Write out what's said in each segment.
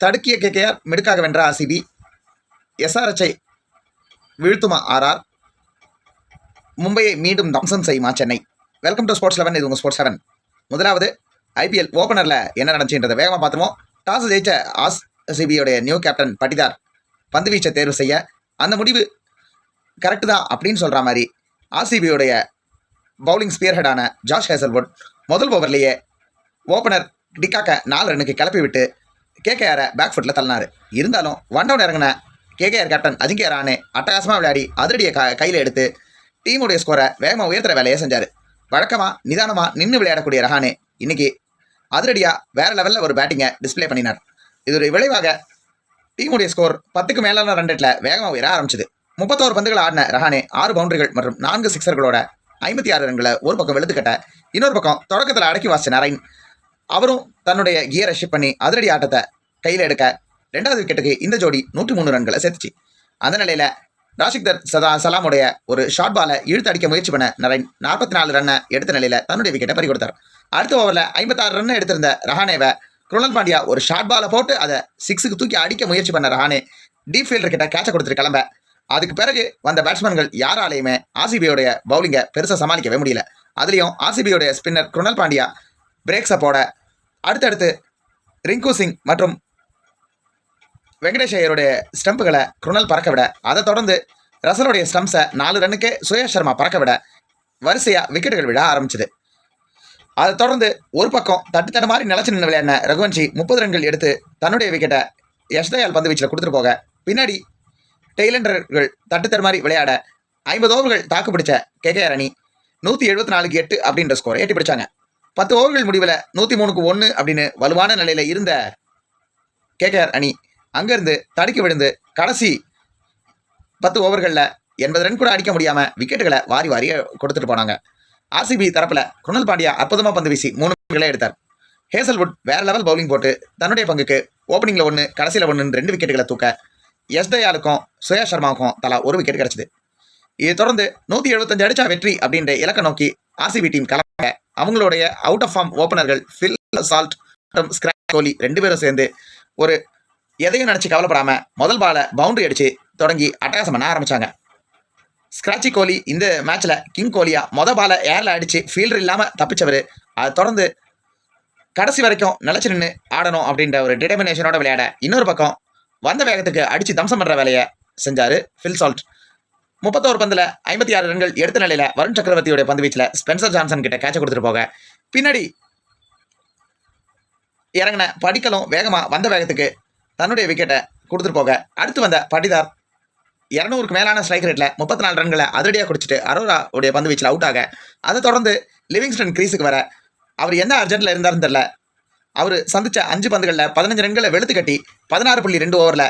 தடுக்கிய KKR மிடுக்காக வென்ற RCB எஸ்ஆர்எச்சை வீழ்த்துமா RR மும்பையை மீண்டும் தம்சம் செய்யுமா Chennai? Welcome to sports eleven இது உங்கள் ஸ்போர்ட்ஸ் செவன் முதலாவது ஐபிஎல் ஓப்பனரில் என்ன நடந்துச்சுன்றதை வேகமாக பார்த்துருவோம். டாஸ் ஜெயிச்ச ஆர்சிபியோடைய நியூ கேப்டன் பட்டிதார் பந்து வீச்சை தேர்வு செய்ய அந்த முடிவு கரெக்டு தான் அப்படின்னு சொல்கிற மாதிரி ஆர்சிபியோடைய பவுலிங் ஸ்பியர்ஹெடான ஜாஷ் ஹேசல்வுட் முதல் ஓவர்லேயே ஓப்பனர் டிக்காக்க நாலு ரன்னுக்கு கிளப்பி விட்டு கேகேஆரை பேக் ஃபுட்டில் தள்ளினார். இருந்தாலும் ஒன் டவுன் இறங்கின கேகேஆர் கேப்டன் அஜிங்கே ராணே அட்டகாசமாக விளையாடி அதிரடியை க கையில் எடுத்து டீமுடைய ஸ்கோரை வேகமாக உயர்த்துற வேலையை செஞ்சார். வழக்கமாக நிதானமாக நின்று விளையாடக்கூடிய ரஹானே இன்னைக்கு அதிரடியாக வேறு லெவலில் ஒரு பேட்டிங்கை டிஸ்ப்ளே பண்ணினார். இதோடைய விளைவாக டீமுடைய ஸ்கோர் பத்துக்கு மேலான ரன் ரேட்டில் வேகமாக உயர ஆரம்பிச்சது. முப்பத்தோரு பந்துகள் ஆடின ரஹானே ஆறு பவுண்டரிகள் மற்றும் நான்கு சிக்ஸர்களோட ஐம்பத்தி ஆறு ரன்களை ஒரு பக்கம் வெளுத்துக்கட்ட இன்னொரு பக்கம் தொடக்கத்தில் அடக்கி வாசிச்ச நரைன் அவரும் தன்னுடைய கியரை ஷிப் பண்ணி அதிரடி ஆட்டத்தை கையில் எடுக்க ரெண்டாவது விக்கெட்டுக்கு இந்த ஜோடி நூற்றி மூணு ரன்களை சேர்த்துச்சு. அந்த நிலையில் ராஷிக்தர் சதா சலாமுடைய ஒரு ஷார்ட் பாலை இழுத்து அடிக்க முயற்சி பண்ண நரேன் நாற்பத்தி நாலு ரன்னை எடுத்த நிலையில் தன்னுடைய விக்கெட்டை பறி கொடுத்தார் அடுத்த ஓவரில் ஐம்பத்தாறு ரன் எடுத்திருந்த ரஹானேவை குருணல் பாண்டியா ஒரு ஷார்ட் பாலை போட்டு அதை சிக்ஸுக்கு தூக்கி அடிக்க முயற்சி பண்ண ரஹானே டீப் ஃபீல்டர் கிட்ட கேட்சை கொடுத்துட்டு கிளம்ப. அதுக்கு பிறகு வந்த பேட்ஸ்மேன்கள் யாராலையுமே ஆர்சிபியோடைய பவுலிங்கை பெருசாக சமாளிக்கவே முடியல. அதுலேயும் ஆர்சிபியோடைய ஸ்பின்னர் குருணல் பாண்டியா பிரேக்ஸை போட அடுத்தடுத்து ரிங்கு சிங் மற்றும் வெங்கடேஷ் ஐயருடைய ஸ்டம்புகளை குருணல் பறக்க விட அதை தொடர்ந்து ரசலுடைய ஸ்டம்ப்ஸை நாலு ரன்னுக்கே சுயேஷ் சர்மா பறக்க விட வரிசையாக விக்கெட்டுகள் விழ ஆரம்பிச்சது. அதை தொடர்ந்து ஒரு பக்கம் தட்டு தட்டு மாதிரி நிலச்சி நின்று விளையாடின ரகுவன்ஷி முப்பது ரன்கள் எடுத்து தன்னுடைய விக்கெட்டை யஷ்தயால் பந்து வீச்சில் கொடுத்துட்டு போக பின்னாடி டெய்லண்டர்கள் தட்டு தட்டு மாதிரி விளையாட ஐம்பது ஓவர்கள் தாக்கு பிடிச்ச கேகேஆர் அணி நூற்றி எழுபத்தி நாலுக்கு எட்டு அப்படின்ற ஸ்கோரை எட்டி பிடிச்சாங்க. பத்து ஓவர்கள் முடிவில் நூற்றி மூணுக்கு ஒன்று அப்படின்னு வலுவான நிலையில் இருந்த கேகேஆர் அணி அங்கேருந்து தடுக்கி விழுந்து கடைசி பத்து ஓவர்களில் எண்பது ரன் கூட அடிக்க முடியாமல் விக்கெட்டுகளை வாரி வாரி கொடுத்துட்டு போனாங்க. ஆர்சிபி தரப்பில் குணல் பாண்டியா அற்புதமாக பந்து வீசி மூணு விக்கெட்டுகளை எடுத்தார். ஹேசல்வுட் வேறு லெவல் பவுலிங் போட்டு தன்னுடைய பங்குக்கு ஓப்பனிங்கில் ஒன்று கடைசியில் ஒன்று ரெண்டு விக்கெட்டுகளை தூக்க எஸ் தயாலுக்கும் சுயா சர்மாவுக்கும் தலா ஒரு விக்கெட் கிடச்சிது. இதை தொடர்ந்து நூற்றி எழுபத்தஞ்சு அடிச்சா வெற்றி அப்படின்ற இலக்கை நோக்கி ஆர்சிபி டீம் கிளம்ப அவங்களுடைய அவுட் ஆஃப் ஃபார்ம் ஓப்பனர்கள் ஃபில் சால்ட் மற்றும் ஸ்கிராப் கோலி ரெண்டு பேரும் சேர்ந்து ஒரு எதையும் நினச்சி கவலைப்படாமல் முதல் பாலை பவுண்டரி அடித்து தொடங்கி அட்டகாசம் பண்ண ஆரம்பித்தாங்க ஸ்க்ராட்சி கோலி இந்த மேட்ச்சில் கிங் கோலியா மொதல் பாலை ஏரில் அடித்து ஃபீல்டர் இல்லாமல் தப்பிச்சவர். அதை தொடர்ந்து கடைசி வரைக்கும் நிலச்சி நின்று ஆடணும் அப்படின்ற ஒரு டிட்டர்மினேஷனோட விளையாட இன்னொரு பக்கம் வந்த வேகத்துக்கு அடித்து தம்சம் பண்ணுற வேலையை செஞ்சார் ஃபில் சால்ட் முப்பத்தோரு பந்தில் ஐம்பத்தி ஆறு ரன்கள் எடுத்த நிலையில் வருண் சக்கரவர்த்தியோட பந்து வீச்சில் ஸ்பென்சர் ஜான்சன் கிட்ட கேட்ச கொடுத்துட்டு போக. பின்னாடி இறங்கின படிக்கலும் வேகமாக வந்த வேகத்துக்கு தன்னுடைய விக்கெட்டை கொடுத்துட்டு போக. அடுத்து வந்த படிதார் இரநூறுக்கு மேலான ஸ்ட்ரைக் ரேட்டில் முப்பத்தி நாலு ரன்களை அதிரடியாக குடிச்சிட்டு அரோரா உடைய பந்து வீச்சில் அவுட் ஆக. அதை தொடர்ந்து லிவிங்ஸ்டன் கிரீஸுக்கு வர அவர் எந்த அர்ஜென்ட்டில் இருந்தாருன்னு தெரில அவர் சந்திச்ச அஞ்சு பந்துகளில் பதினஞ்சு ரன்களை வெளுத்து கட்டி பதினாறு புள்ளி ரெண்டு ஓவரில்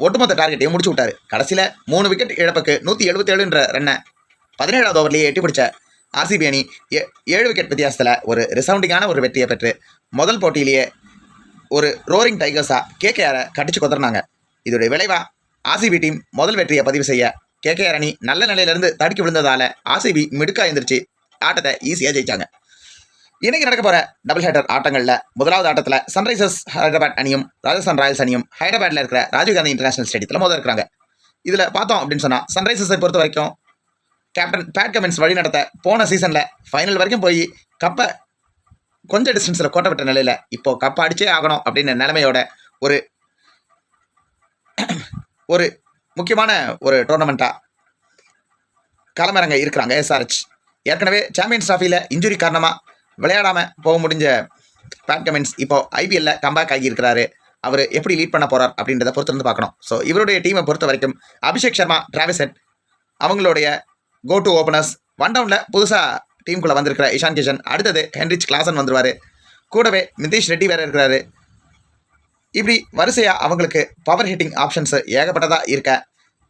ஒட்டுமொத்த டார்கெட்டையும் முடிச்சு விட்டாரு. கடைசியில் மூணு விக்கெட் இழப்புக்கு நூற்றி எழுபத்தேழுன்ற ரன்னை பதினேழாவது ஓவர்லேயே எட்டி பிடிச்ச ஆர்சிபி அணி ஏ- ஏழு விக்கெட் வித்தியாசத்தில் ஒரு ரிசவுண்டிங்கான ஒரு வெற்றியை பெற்று முதல் போட்டியிலேயே ஒரு ரோரிங் டைகர்ஸாக கேகேஆரை கட்டிச்சு கொத்துறாங்க இதோடைய விளைவா ஆர்சிபி டீம் முதல் வெற்றியை பதிவு செய்ய கேகேஆர் அணி நல்ல நிலையிலிருந்து தடுக்கி விழுந்ததால் ஆர்சிபி மிடுக்காக எழுந்திரிச்சு ஆட்டத்தை ஈஸியாக ஜெயிச்சாங்க. இன்னைக்கு நடக்க போற டபுள் ஹெட்டர் ஆட்டங்களில் முதலாவது ஆட்டத்தில் சன்ரைசர்ஸ் ஹைதராபாத் அணியும் ராஜஸ்தான் ராயல்ஸ் அணியும் ஹைதராபாத்தில் இருக்கிற ராஜீவ்காந்தி இன்டர்நேஷனல் ஸ்டேடியத்தில் மோத இருக்கிறாங்க இதில் பார்த்தோம் அப்படின்னு சொன்னால் சன்ரைசர்ஸை பொறுத்த வரைக்கும் கேப்டன் பேட் கமின்ஸ் வழி நடத்த போன சீசனில் ஃபைனல் வரைக்கும் போய் கப்பை கொஞ்சம் டிஸ்டன்ஸில் கோட்டை விட்ட நிலையில் இப்போ கப்பை அடிச்சே ஆகணும் அப்படின்னு நிலைமையோட ஒரு ஒரு முக்கியமான ஒரு டோர்னமெண்ட்டாக களமிறங்க இருக்கிறாங்க. எஸ்ஆர்ஹெச் ஏற்கனவே சாம்பியன்ஸ் ட்ராஃபியில் இன்ஜுரி காரணமாக விளையாடாமல் போக முடிஞ்ச பேட் கமின்ஸ் இப்போ ஐபிஎல்ல கம்பேக் ஆகியிருக்கிறாரு. அவர் எப்படி லீட் பண்ண போகிறார் அப்படின்றத பொறுத்தருந்து பார்க்கணும். ஸோ இவருடைய டீமை பொறுத்த வரைக்கும் அபிஷேக் சர்மா டிராவிஸ் ஹெட் அவங்களுடைய கோ டு ஓப்பனர்ஸ் ஒன் டவுனில் புதுசாக டீமுக்குள்ளே வந்திருக்கிற இஷான் கிஷன் அடுத்தது ஹென்ரிச் கிளாசன் வந்துருவார். கூடவே நிதிஷ் ரெட்டி வேறு இருக்கிறாரு. இப்படி வரிசையாக அவங்களுக்கு பவர் ஹிட்டிங் ஆப்ஷன்ஸ் ஏகப்பட்டதாக இருக்க.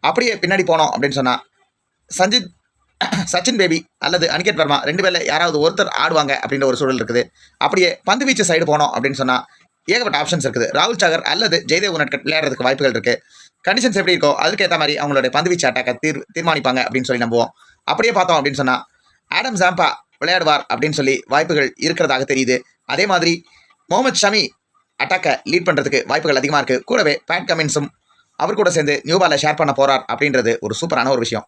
அப்படியே பின்னாடி போனோம் அப்படின்னு சொன்னால் சஞ்சித் சச்சின் பேபி அல்லது அனிகேட் வர்மா ரெண்டு பேரில் யாராவது ஒருத்தர் ஆடுவாங்க அப்படின்ற ஒரு சூழல் இருக்குது. அப்படியே பந்து வீச்சு சைடு போனோம் அப்படின்னு சொன்னால் ஏகப்பட்ட ஆப்ஷன்ஸ் இருக்குது. ராகுல் சாகர் அல்லது ஜெயதேவ் உனட்கட் விளையாடுறதுக்கு வாய்ப்புகள் இருக்குது கண்டிஷன்ஸ் எப்படி இருக்கோ அதுக்கேற்ற மாதிரி அவங்களுடைய பந்து வீச்சு அட்டாக்கை தீர் தீர்மானிப்பாங்க அப்படின்னு சொல்லி நம்புவோம். அப்படியே பார்த்தோம் அப்படின்னு சொன்னால் ஆடம் ஜாம்பா விளையாடுவார் அப்படின்னு சொல்லி வாய்ப்புகள் இருக்கிறதாக தெரியுது. அதே மாதிரி முகமது ஷமி அட்டாக்கை லீட் பண்ணுறதுக்கு வாய்ப்புகள் அதிகமாக இருக்குது கூடவே பேட் கமின்ஸும் அவர் கூட சேர்ந்து நியூபாலை ஷேர் பண்ண போகிறார் அப்படின்றது ஒரு சூப்பரான ஒரு விஷயம்.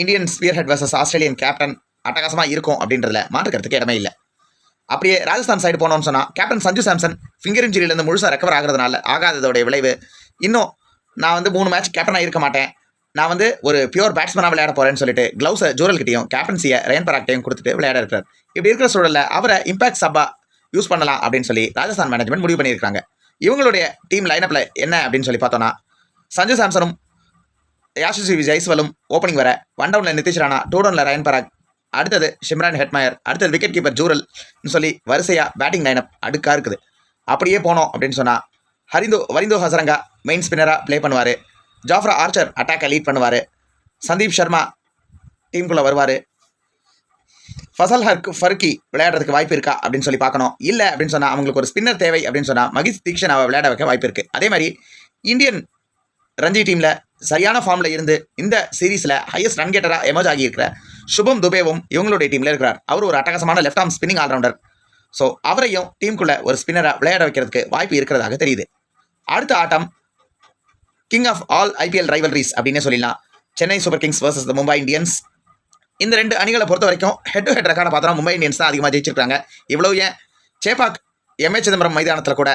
Indian spearhead versus Australian captain அட்டகாசமாக இருக்கும் அப்படின்றதுல மாற்றுக்கிறதுக்கு இடமே இல்லை. அப்படியே ராஜஸ்தான் சைடு போனோம்னு சொன்னால் கேப்டன் சஞ்சு சாம்சன் ஃபிங்கர் இன்ஜுரியிலேருந்து முழுசாக ரெக்கவர் ஆகிறதுனால ஆகாததோடைய விளைவு. இன்னும் நான் வந்து மூணு மேட்ச் கேப்டனாக இருக்க மாட்டேன். நான் வந்து ஒரு பியூர் பேட்ஸ்மேனாக விளையாட போகிறேன்னு சொல்லிட்டு க்ளவுஸை ஜூரல் கிட்டையும் கேப்டன்சியை ரயன் பராக்டையும் கொடுத்துட்டு விளையாட இருக்கிறார். இப்படி இருக்கிற சூழலில் அவரை இம்பாக்ட் சப்பா யூஸ் பண்ணலாம் அப்படின்னு சொல்லி ராஜஸ்தான் மேனேஜ்மெண்ட் முடிவு பண்ணியிருக்காங்க இவங்களுடைய டீம் லைனப்பில் என்ன அப்படின்னு சொல்லி பார்த்தோன்னா சஞ்சு சாம்சனும் யாஷிஸ்வி ஜெய்ஸ்வலும் ஓப்பனிங் வர one down Nitish Rana two டவுனில் ரயன் பராக் அடுத்தது ஷிம்ரான் ஹெட்மயர் அடுத்தது விக்கெட் கீப்பர் ஜூரல் சொல்லி வரிசையாக பேட்டிங் லைனப் அடுக்காக இருக்குது. அப்படியே போனோம் அப்படின்னு சொன்னால் ஹரிந்தோ வரிந்தோ ஹசரங்கா மெயின் ஸ்பின்னராக ப்ளே பண்ணுவார். ஜாஃப்ரா ஆர்ச்சர் அட்டாக்கை லீட் பண்ணுவார். சந்தீப் சர்மா டீமுக்குள்ளே வருவார். ஃபசல் ஹர்க் ஃபர்கி விளையாடுறதுக்கு வாய்ப்பு இருக்கா அப்படின்னு சொல்லி பார்க்கணும். இல்லை அப்படின்னு சொன்னால் அவங்களுக்கு ஒரு ஸ்பின்னர் தேவை அப்படின்னு சொன்னால் மகிஷ் தீக்ஷன் அவள் விளையாட வைக்க வாய்ப்பு இருக்குது அதே மாதிரி இந்தியன் ரஞ்சி டீமில் சரியான ஃபார்மில் இருந்து இந்த சீரீஸில் ஹையஸ்ட் ரன் கேட்டராக எமர்ஜ் ஆகியிருக்கிற சுபம் துபேவும் இவங்களுடைய டீமில் இருக்கிறார். அவர் ஒரு அட்டகாசமான left arm spinning allrounder so அவரையும் டீமுக்குள்ளே ஒரு ஸ்பின்னராக விளையாட வைக்கிறதுக்கு வாய்ப்பு இருக்கிறதாக தெரியுது. அடுத்த ஆட்டம் king of all IPL rivalries அப்படின்னே சொல்லிடலாம். Chennai super kings versus the Mumbai Indians இந்த ரெண்டு அணிகளை பொறுத்த வரைக்கும் ஹெட் டு ஹெட் ரெக்கார்டை பார்த்தோம்னா மும்பை இந்தியன்ஸ் தான் அதிகமாக ஜெயிச்சிருக்காங்க. இவ்வளோ ஏன்? சேப்பாக் எம்ஏ சிதம்பரம் மைதானத்தில் கூட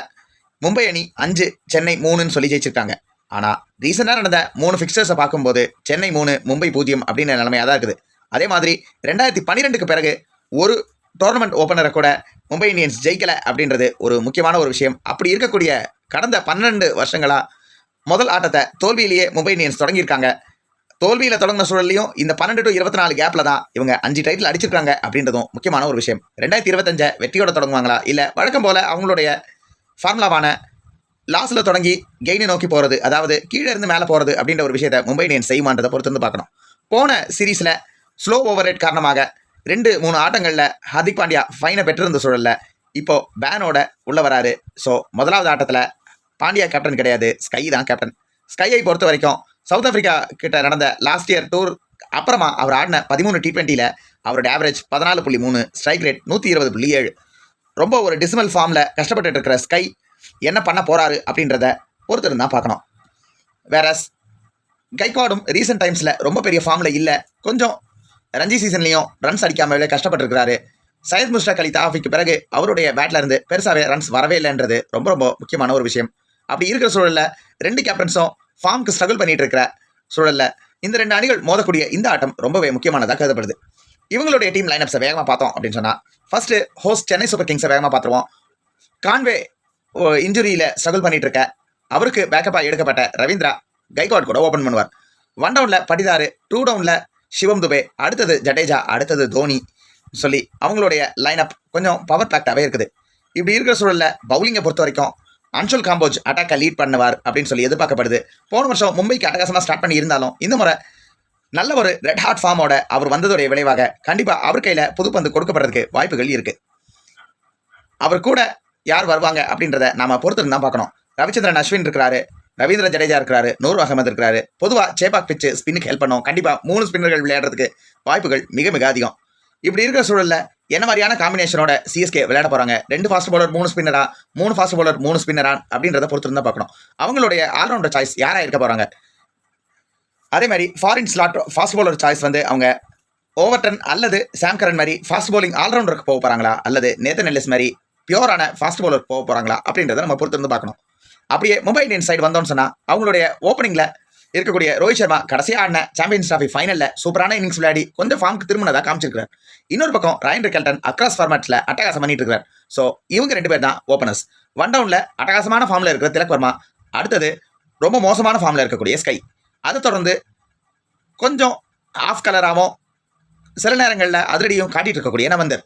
மும்பை அணி அஞ்சு சென்னை மூணுன்னு சொல்லி ஜெயிச்சிருக்காங்க. ஆனால் ரீசெண்டாக நடந்த மூணு ஃபிக்சர்ஸை பார்க்கும்போது சென்னை மூணு மும்பை பூஜ்ஜியம் அப்படின்ற நிலைமையாக தான் இருக்குது. அதே மாதிரி ரெண்டாயிரத்தி பன்னிரெண்டுக்கு பிறகு ஒரு டோர்னமெண்ட் ஓப்பனரை கூட மும்பை இந்தியன்ஸ் ஜெயிக்கலை அப்படின்றது ஒரு முக்கியமான ஒரு விஷயம். அப்படி இருக்கக்கூடிய கடந்த பன்னெண்டு வருஷங்களாக முதல் ஆட்டத்தை தோல்வியிலேயே மும்பை இந்தியன்ஸ் தொடங்கியிருக்காங்க. தோல்வியில் தொடங்கின சூழல்லையும் இந்த பன்னெண்டு டு இருபத்தி நாலு கேப்பில் தான் இவங்க அஞ்சு டைட்டில் அடிச்சிருக்காங்க அப்படின்றதும் முக்கியமான ஒரு விஷயம். ரெண்டாயிரத்தி இருபத்தஞ்சை வெற்றியோட தொடங்குவாங்களா? இல்லை வழக்கம் போல் அவங்களுடைய ஃபார்முலாவான லாஸில் தொடங்கி கெயினை நோக்கி போகிறது அதாவது கீழே இருந்து மேலே போகிறது அப்படின்ற ஒரு விஷயத்தை மும்பை இந்தியன்ஸ் செய்யுமான்றதை பொறுத்து வந்து பார்க்கணும். போன சீரீஸில் ஸ்லோ ஓவர் ரேட் காரணமாக ரெண்டு மூணு ஆட்டங்களில் ஹர்திக் பாண்டியா ஃபைனை பெற்றிருந்த சூழலில் இப்போது பேனோட உள்ளே வராரு. ஸோ முதலாவது ஆட்டத்தில் பாண்டியா கேப்டன் கிடையாது ஸ்கை தான் கேப்டன் ஸ்கையை பொறுத்த வரைக்கும் சவுத் ஆஃப்ரிக்கா கிட்ட நடந்த லாஸ்ட் இயர் டூர் அப்புறமா அவர் ஆடின பதிமூணு டி ட்வெண்ட்டியில் அவரோட ஆவரேஜ் பதினாலு புள்ளி மூணு ஸ்ட்ரைக் ரேட் நூற்றி இருபது புள்ளி ஏழு. ரொம்ப ஒரு டிசிமல் ஃபார்மில் கஷ்டப்பட்டுட்டு இருக்கிற ஸ்கை என்ன பண்ண போகிறாரு அப்படின்றத ஒருத்தர் தான் பார்க்கணும். வேற கைக்வாடும் ரீசெண்ட் டைம்ஸில் ரொம்ப பெரிய ஃபார்மில் இல்லை. கொஞ்சம் ரஞ்சி சீசன்லேயும் ரன்ஸ் அடிக்காமலே கஷ்டப்பட்டுருக்கிறாரு. சையத் முஸ்டாக் அலி தாஃபிக்கு பிறகு அவருடைய பேட்ல இருந்து ரன்ஸ் வரவே இல்லைன்றது ரொம்ப ரொம்ப முக்கியமான ஒரு விஷயம். அப்படி இருக்கிற சூழல்ல ரெண்டு கேப்டன்ஸும் ஃபார்முக்கு ஸ்ட்ரகிள் பண்ணிகிட்டு இருக்கிற சூழல்ல இந்த ரெண்டு அணிகள் மோதக்கூடிய இந்த ஆட்டம் ரொம்பவே முக்கியமானதாக கருதப்படுது. இவங்களுடைய டீம் லைனப்ஸை வேகமாக பார்த்தோம் அப்படின்னு சொன்னால் ஃபஸ்ட்டு ஹோஸ்ட் சென்னை சூப்பர் கிங்ஸை வேகமாக பார்த்துருவோம். கான்வே இன்ஜுரியில் ஸ்ட்ரகிள் பண்ணிட்டு இருக்க அவருக்கு பேக்கப்பாக எடுக்கப்பட்ட ரவீந்திரா கைக்வாட் கூட ஓப்பன் பண்ணுவார். ஒன் டவுனில் படிதாரு டூ டவுனில் சிவம் துபே அடுத்தது ஜடேஜா அடுத்தது தோனி சொல்லி அவங்களுடைய லைன் அப் கொஞ்சம் பவர் பேக்டாகவே இருக்குது. இப்படி இருக்கிற சூழலில் பவுலிங்கை பொறுத்த வரைக்கும் அன்சுல் காம்போஜ் அட்டாக்கை லீட் பண்ணுவார் அப்படின்னு சொல்லி எதிர்பார்க்கப்படுது. போன வருஷம் மும்பைக்கு அட்டகாசமாக ஸ்டார்ட் பண்ணி இருந்தாலும் இந்த முறை நல்ல ஒரு ரெட் ஹாட் ஃபார்மோட அவர் வந்ததுடைய விளைவாக கண்டிப்பாக அவர் கையில் புதுப்பந்து கொடுக்கப்படுறதுக்கு வாய்ப்புகள் இருக்குது அவர் கூட யார் வருவாங்க அப்படின்றத நாம பொறுத்திருந்து தான் பார்க்கணும். ரவிச்சந்திரன் அஸ்வின் இருக்கிறாரு ரவீந்திர ஜடேஜா இருக்கிறாரு நூர் அகமது இருக்கிறாரு. பொதுவாக சேபாக் பிச்சு ஸ்பின்னுக்கு ஹெல்ப் பண்ணும். கண்டிப்பாக மூணு ஸ்பின்னர்கள் விளையாடுறதுக்கு வாய்ப்புகள் மிக மிக அதிகம். இப்படி இருக்கிற சூழல்ல என்ன மாதிரியான காம்பினேஷனோட சிஎஸ்கே விளையாட போறாங்க? ரெண்டு ஃபாஸ்ட் பவுலர் மூணு ஸ்பின்னரா மூணு ஃபாஸ்ட் பவுலர் மூணு ஸ்பின்னரா அப்படின்றத பொறுத்திருந்தா பார்க்கணும். அவங்களுடைய ஆல்ரவுண்டர் சாய்ஸ் யாராக இருக்க போறாங்க? அதே மாதிரி foreign slot fast bowler choice வந்து அவங்க ஓவர்டன் அல்லது சாம் கரன் மாதிரி ஃபாஸ்ட் bowling ஆல்ரவுண்டருக்கு போக போறாங்களா? அல்லது நேத்தன் எல்லிஸ் மாதிரி பியூரான ஃபாஸ்ட் bowler போக போகிறாங்களா அப்படின்றத நம்ம பொறுத்து வந்து பார்க்கணும். அப்படியே மும்பை இந்தியன்ஸ் சைடு வந்தோம்னு சொன்னால் அவங்களுடைய ஓப்பனிங்கில் இருக்கக்கூடிய ரோஹித் சர்மா கடைசியாக ஆடின சாம்பியன்ஸ் டிராஃபி ஃபைனலில் சூப்பரான இன்னிங்ஸ் விளையாடி கொஞ்சம் ஃபார்முக்கு திரும்பினதாக காமிச்சிருக்கிறார். இன்னொரு பக்கம் ராயன் ரிக்கல்டன் அக்ராஸ் ஃபார்மேட்டில் அட்டகாசம் பண்ணிட்டு இருக்காரு. ஸோ இவங்க ரெண்டு பேர் தான் ஓப்பனர்ஸ் ஒன் டவுனில் அட்டகாசமான ஃபார்மில் இருக்கிற திலக் வர்மா அடுத்தது ரொம்ப மோசமான ஃபார்மில் இருக்கக்கூடிய ஸ்கை அதை தொடர்ந்து கொஞ்சம் ஆஃப் கலராகவும் சில நேரங்களில் அதிரடியும் காட்டிட்டு இருக்கக்கூடிய நவந்தர்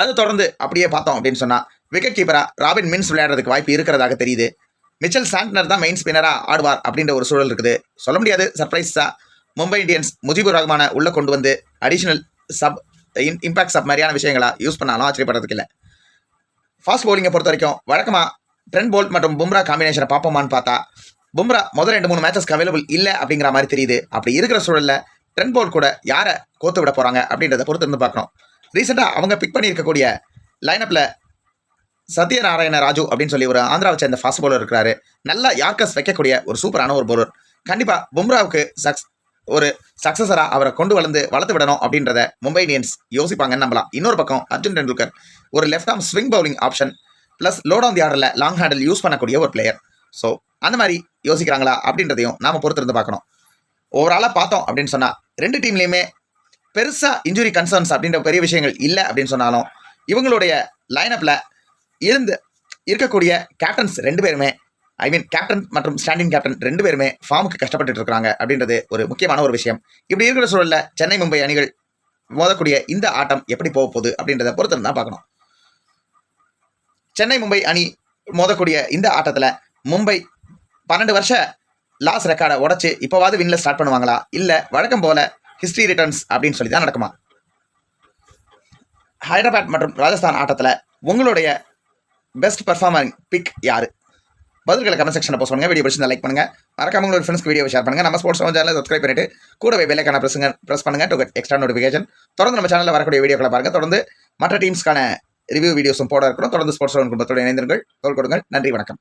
அது தொடர்ந்து அப்படியே பார்த்தோம் அப்படின்னு சொன்னால் விக்கெட் கீப்பராக ராபின் மின்ஸ் விளையாடுறதுக்கு வாய்ப்பு இருக்கிறதாக தெரியுது. மிச்சல் சாண்ட்னர் தான் மெயின் ஸ்பின்னராக ஆடுவார் அப்படின்ற ஒரு சூழல் இருக்குது. சொல்ல முடியாது சர்ப்ரைஸாக மும்பை இந்தியன்ஸ் முஜிபுர் ரஹ்மானை உள்ளே கொண்டு வந்து additional sub in impact sub மாதிரியான விஷயங்களா யூஸ் பண்ணாலும் ஆச்சரியப்படுறதுக்கு இல்லை. ஃபாஸ்ட் பவுலிங்கை பொறுத்த வரைக்கும் வழக்கமாக ட்ரெண்ட் போல்ட் மற்றும் பும்ரா காம்பினேஷனை பார்ப்போமான்னு பார்த்தா பும்ரா முதல் ரெண்டு மூணு மேட்சஸ்க்கு அவைலபிள் இல்லை அப்படிங்கிற மாதிரி தெரியுது. அப்படி இருக்கிற சூழலில் ட்ரெண்ட் போல்ட் கூட யாரை கோத்து விட போகிறாங்க அப்படின்றத பொறுத்து இருந்து பார்க்கணும். ரீசெண்டாக அவங்க பிக் பண்ணியிருக்கக்கூடிய லைனப்பில் சத்யநாராயண ராஜு அப்படின்னு சொல்லி ஒரு ஆந்திராவை சேர்ந்த ஃபாஸ்ட் பவுலர் இருக்கிறாரு. நல்லா யார்கஸ் வைக்கக்கூடிய ஒரு சூப்பரான ஒரு பவுலர் கண்டிப்பாக பும்ராவுக்கு சக்ஸ் ஒரு சக்ஸஸராக அவரை கொண்டு வளர்ந்து வளர்த்து விடணும் அப்படின்றத மும்பை இந்தியன்ஸ் யோசிப்பாங்கன்னு நம்பலாம். இன்னொரு பக்கம் அர்ஜுன் டெண்டுல்கர் ஒரு left arm swing bowling option plus load on the ஆர்டரில் லாங் ஹேண்டில் யூஸ் பண்ணக்கூடிய ஒரு பிளேயர் ஸோ அந்த மாதிரி யோசிக்கிறாங்களா அப்படின்றதையும் நாம் பொறுத்திருந்து பார்க்கணும். ஓவராலாக பார்த்தோம் அப்படின்னு சொன்னால் ரெண்டு டீம்லேயுமே பெருசாக இன்ஜுரி கன்சர்ன்ஸ் அப்படின்ற பெரிய விஷயங்கள் இல்லை அப்படின்னு சொன்னாலும் இவங்களுடைய லைனப்பில் இருந்து இருக்கக்கூடிய கேப்டன்ஸ் ரெண்டு பேருமே ஐ மீன் கேப்டன் மற்றும் ஸ்டாண்டிங் கேப்டன் ரெண்டு பேருமே ஃபார்முக்கு கஷ்டப்பட்டுட்டு இருக்காங்க அப்படின்றது ஒரு முக்கியமான ஒரு விஷயம். இப்படி இருக்கிற சூழலில் சென்னை மும்பை அணிகள் மோதக்கூடிய இந்த ஆட்டம் எப்படி போக போகுது அப்படின்றத பொறுத்து தான் பார்க்கணும். சென்னை மும்பை அணி மோதக்கூடிய இந்த ஆட்டத்தில் மும்பை பன்னெண்டு வருஷ லாஸ் ரெக்கார்டை உடச்சி இப்போவாது வின்ல ஸ்டார்ட் பண்ணுவாங்களா? இல்லை வழக்கம் போல ஹிஸ்ட்ரி ரிட்டர்ன்ஸ் அப்படின்னு சொல்லி தான் நடக்குமா? ஹைதராபாத் மற்றும் ராஜஸ்தான் ஆட்டத்தில் உங்களுடைய பெஸ்ட் பர்ஃபார்மர் பிக் யார்? பதில்களை கமெண்ட் செக்ஷனில் போஸ்ட் பண்ணுங்க. வீடியோ பிடிச்சி லைக் பண்ணுங்கள் மறக்காம உங்களோட ஃப்ரெண்ட்ஸ்க்கு வீடியோ ஷேர் பண்ணுங்கள் நம்ம ஸ்போர்ட்ஸ் சேனலில் சப்ஸ்கிரைப் பண்ணிட்டு கூடவே பெல்லைக்கான பிரஸ்ங்க ப்ரெஸ் பண்ணுங்க டு கெட் எக்ஸ்ட்ரா நோட்டிஃபிகேஷன் தொடர்ந்து நம்ம சேனலில் வரக்கூடிய வீடியோக்களை பாருங்கள் தொடர்ந்து மற்ற டீம்ஸ்க்கான ரிவ்யூ வீடியோஸும் போட இருக்கணும். தொடர்ந்து ஸ்போர்ட்ஸ் குடும்பத்தோடு இணைந்திருங்கள். தோல் கொடுங்கள். நன்றி வணக்கம்.